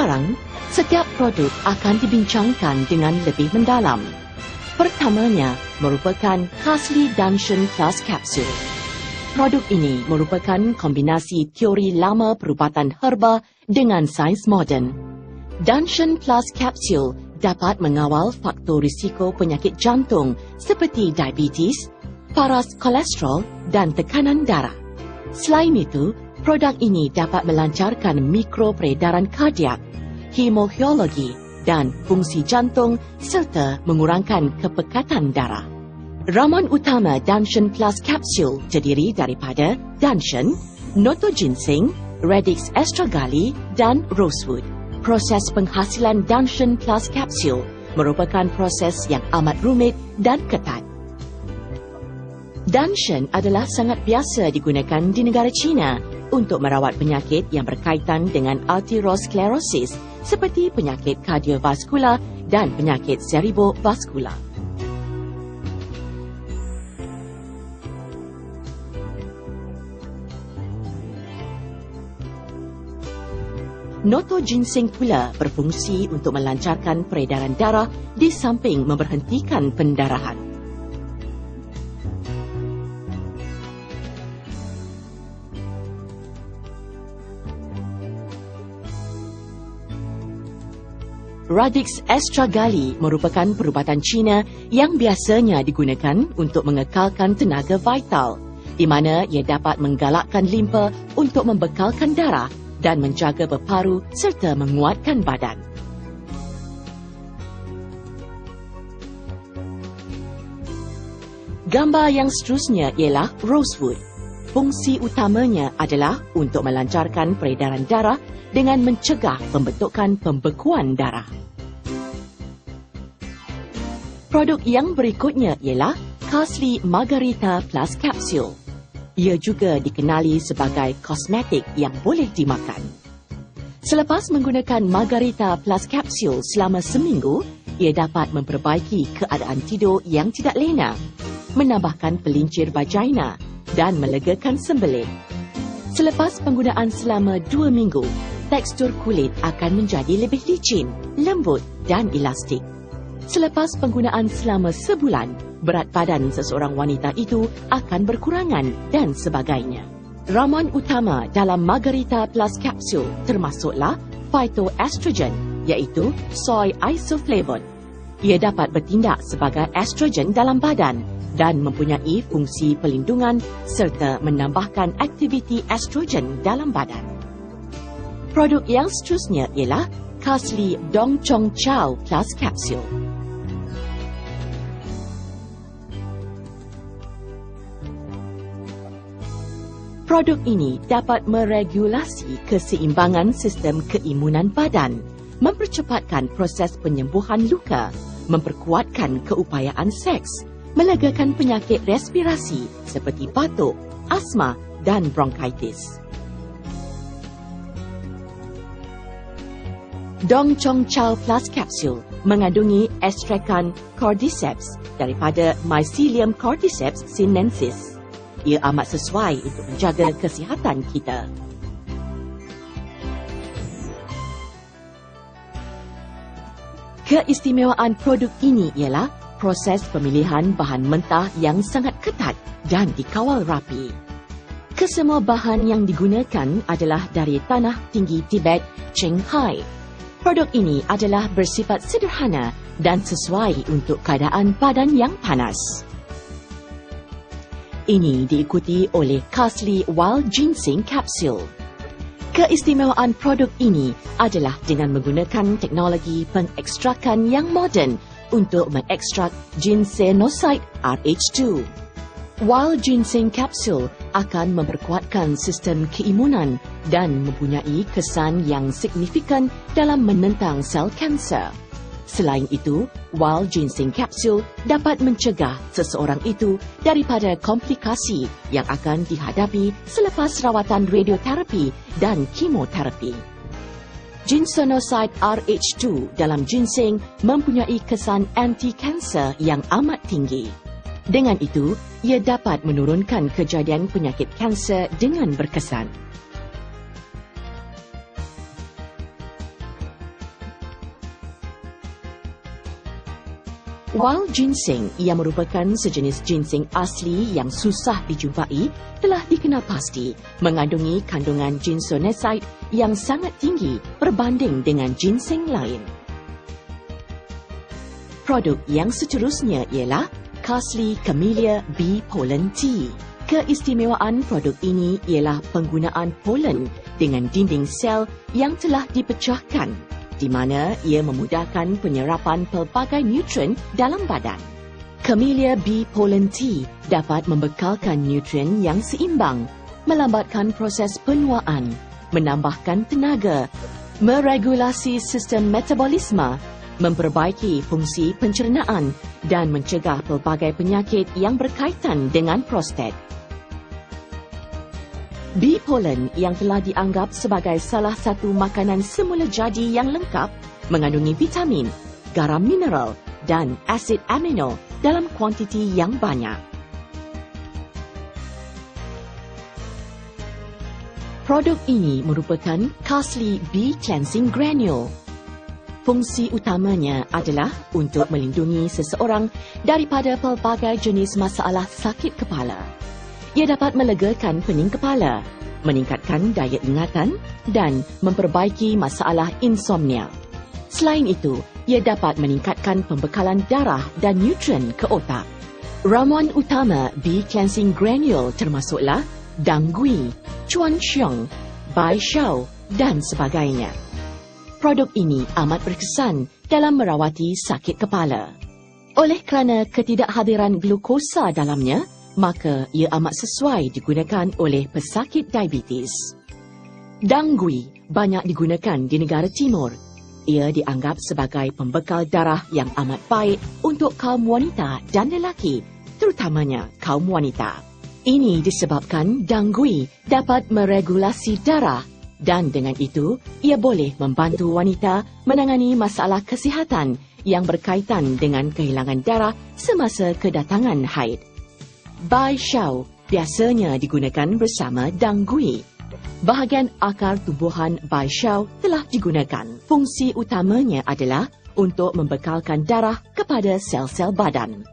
Sekarang, setiap produk akan dibincangkan dengan lebih mendalam. Pertamanya merupakan Casly Dungeon Plus Capsule. Produk ini merupakan kombinasi teori lama perubatan herba dengan sains moden. Dungeon Plus Capsule dapat mengawal faktor risiko penyakit jantung seperti diabetes, paras kolesterol dan tekanan darah. Selain itu, produk ini dapat melancarkan mikroperedaran kardiak, hemohiologi dan fungsi jantung serta mengurangkan kepekatan darah. Ramuan utama Danshan Plus Capsule terdiri daripada Danshan, Noto Ginseng, Radix Astragali dan Rosewood. Proses penghasilan Danshan Plus Capsule merupakan proses yang amat rumit dan ketat. Danshan adalah sangat biasa digunakan di negara China untuk merawat penyakit yang berkaitan dengan arteriosklerosis seperti penyakit kardiovaskular dan penyakit cerebrovaskular. Noto ginseng pula berfungsi untuk melancarkan peredaran darah di samping memberhentikan pendarahan. Radix astragali merupakan perubatan Cina yang biasanya digunakan untuk mengekalkan tenaga vital di mana ia dapat menggalakkan limpa untuk membekalkan darah dan menjaga berparu serta menguatkan badan. Gambar yang seterusnya ialah rosewood. Fungsi utamanya adalah untuk melancarkan peredaran darah dengan mencegah pembentukan pembekuan darah. Produk yang berikutnya ialah Casly Margarita Plus Capsule. Ia juga dikenali sebagai kosmetik yang boleh dimakan. Selepas menggunakan Margarita Plus Capsule selama seminggu, ia dapat memperbaiki keadaan tidur yang tidak lena, menambahkan pelincir vagina dan melegakan sembelit. Selepas penggunaan selama dua minggu, tekstur kulit akan menjadi lebih licin, lembut dan elastik. Selepas penggunaan selama sebulan, berat badan seseorang wanita itu akan berkurangan dan sebagainya. Ramuan utama dalam Margarita Plus Capsule termasuklah phytoestrogen iaitu soy isoflavone. Ia dapat bertindak sebagai estrogen dalam badan dan mempunyai fungsi pelindungan serta menambahkan aktiviti estrogen dalam badan. Produk yang seterusnya ialah Casly Dong Chong Chow Plus Capsule. Produk ini dapat meregulasi keseimbangan sistem keimunan badan, mempercepatkan proses penyembuhan luka, memperkuatkan keupayaan seks, melegakan penyakit respirasi seperti batuk, asma dan bronkitis. Dong Chong Chow Plus Capsule mengandungi estrekan cordyceps daripada Mycelium cordyceps sinensis ia amat sesuai untuk menjaga kesihatan kita. Keistimewaan produk ini ialah proses pemilihan bahan mentah yang sangat ketat dan dikawal rapi. Kesemua bahan yang digunakan adalah dari tanah tinggi Tibet, Qinghai. Produk ini adalah bersifat sederhana dan sesuai untuk keadaan badan yang panas. Ini diikuti oleh Casly Wild Ginseng Capsule. Keistimewaan produk ini adalah dengan menggunakan teknologi pengekstrakan yang moden untuk mengekstrak ginsenoside RH2. Wild Ginseng Capsule akan memperkuatkan sistem keimunan dan mempunyai kesan yang signifikan dalam menentang sel kanser. Selain itu, wild ginseng capsule dapat mencegah seseorang itu daripada komplikasi yang akan dihadapi selepas rawatan radioterapi dan kemoterapi. Ginsenoside RH2 dalam ginseng mempunyai kesan anti-kanser yang amat tinggi. Dengan itu, ia dapat menurunkan kejadian penyakit kanser dengan berkesan. Wild ginseng yang merupakan sejenis ginseng asli yang susah dijumpai telah dikenal pasti mengandungi kandungan ginsoneside yang sangat tinggi berbanding dengan ginseng lain. Produk yang seterusnya ialah Casli Camellia B Pollen Tea. Keistimewaan produk ini ialah penggunaan pollen dengan dinding sel yang telah dipecahkan di mana ia memudahkan penyerapan pelbagai nutrien dalam badan. Camellia B pollen tea dapat membekalkan nutrien yang seimbang, melambatkan proses penuaan, menambahkan tenaga, meregulasi sistem metabolisme, memperbaiki fungsi pencernaan dan mencegah pelbagai penyakit yang berkaitan dengan prostat. Bee pollen yang telah dianggap sebagai salah satu makanan semula jadi yang lengkap mengandungi vitamin, garam mineral dan asid amino dalam kuantiti yang banyak. Produk ini merupakan Casli Bee Cleansing Granule. Fungsi utamanya adalah untuk melindungi seseorang daripada pelbagai jenis masalah sakit kepala. Ia dapat melegakan pening kepala, meningkatkan daya ingatan dan memperbaiki masalah insomnia. Selain itu, ia dapat meningkatkan pembekalan darah dan nutrien ke otak. Ramuan utama B Cleansing Granule termasuklah Dangui, Chuan Xiong, Bai Shao dan sebagainya. Produk ini amat berkesan dalam merawati sakit kepala. Oleh kerana ketidakhadiran glukosa dalamnya, maka ia amat sesuai digunakan oleh pesakit diabetes. Dangui banyak digunakan di negara timur. Ia dianggap sebagai pembekal darah yang amat baik untuk kaum wanita dan lelaki, terutamanya kaum wanita. Ini disebabkan dangui dapat meregulasi darah dan dengan itu ia boleh membantu wanita menangani masalah kesihatan yang berkaitan dengan kehilangan darah semasa kedatangan haid. Bai Shao biasanya digunakan bersama Dangui. Bahagian akar tumbuhan Bai Shao telah digunakan. Fungsi utamanya adalah untuk membekalkan darah kepada sel-sel badan.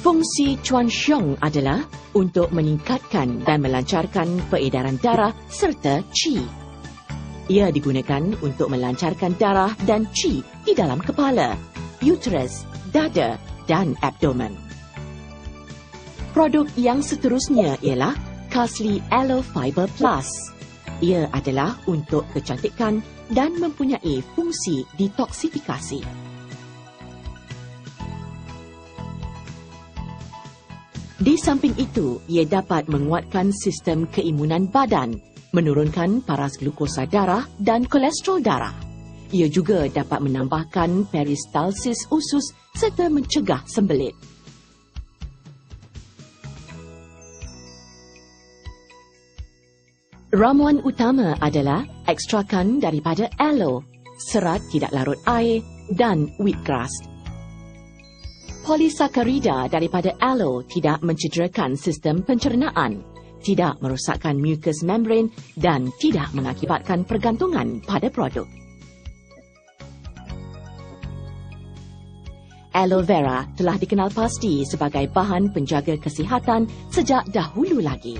Fungsi Chuan Xiong adalah untuk meningkatkan dan melancarkan peredaran darah serta qi. Ia digunakan untuk melancarkan darah dan qi di dalam kepala uterus, dada dan abdomen. Produk yang seterusnya ialah Casli Aloe Fiber Plus. Ia adalah untuk kecantikan dan mempunyai fungsi detoksifikasi. Di samping itu, ia dapat menguatkan sistem keimunan badan, menurunkan paras glukosa darah dan kolesterol darah. Ia juga dapat menambahkan peristalsis usus serta mencegah sembelit. Ramuan utama adalah ekstrakan daripada aloe, serat tidak larut air dan wheatgrass. Polisakarida daripada aloe tidak mencederakan sistem pencernaan, tidak merosakkan mucous membrane dan tidak mengakibatkan pergantungan pada produk. Aloe vera telah dikenal pasti sebagai bahan penjaga kesihatan sejak dahulu lagi.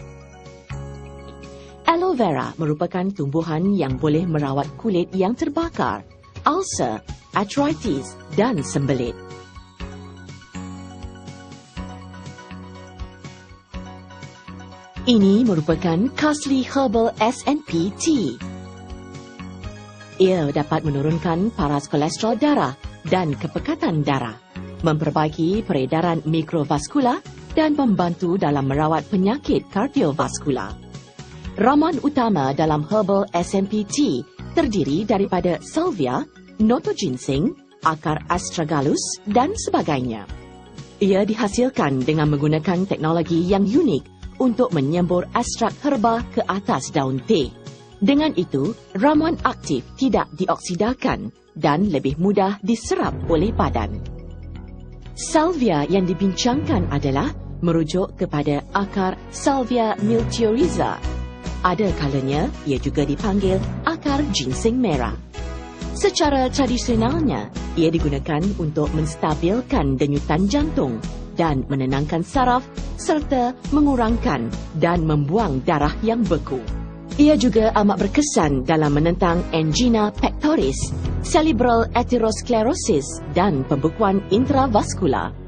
Aloe vera merupakan tumbuhan yang boleh merawat kulit yang terbakar, ulcer, arthritis dan sembelit. Ini merupakan Casli Herbal SNP Tea. Ia dapat menurunkan paras kolesterol darah dan kepekatan darah memperbaiki peredaran mikrovaskular dan membantu dalam merawat penyakit kardiovaskular. Ramuan utama dalam herbal SMPT terdiri daripada salvia, noto ginseng, akar astragalus dan sebagainya. Ia dihasilkan dengan menggunakan teknologi yang unik untuk menyembur ekstrak herba ke atas daun teh. Dengan itu, ramuan aktif tidak dioksidakan dan lebih mudah diserap oleh badan. Salvia yang dibincangkan adalah merujuk kepada akar Salvia miltioriza. Ada kalanya ia juga dipanggil akar ginseng merah. Secara tradisionalnya, ia digunakan untuk menstabilkan denyutan jantung dan menenangkan saraf serta mengurangkan dan membuang darah yang beku. Ia juga amat berkesan dalam menentang angina pectoris, cerebral atherosclerosis dan pembekuan intravaskular.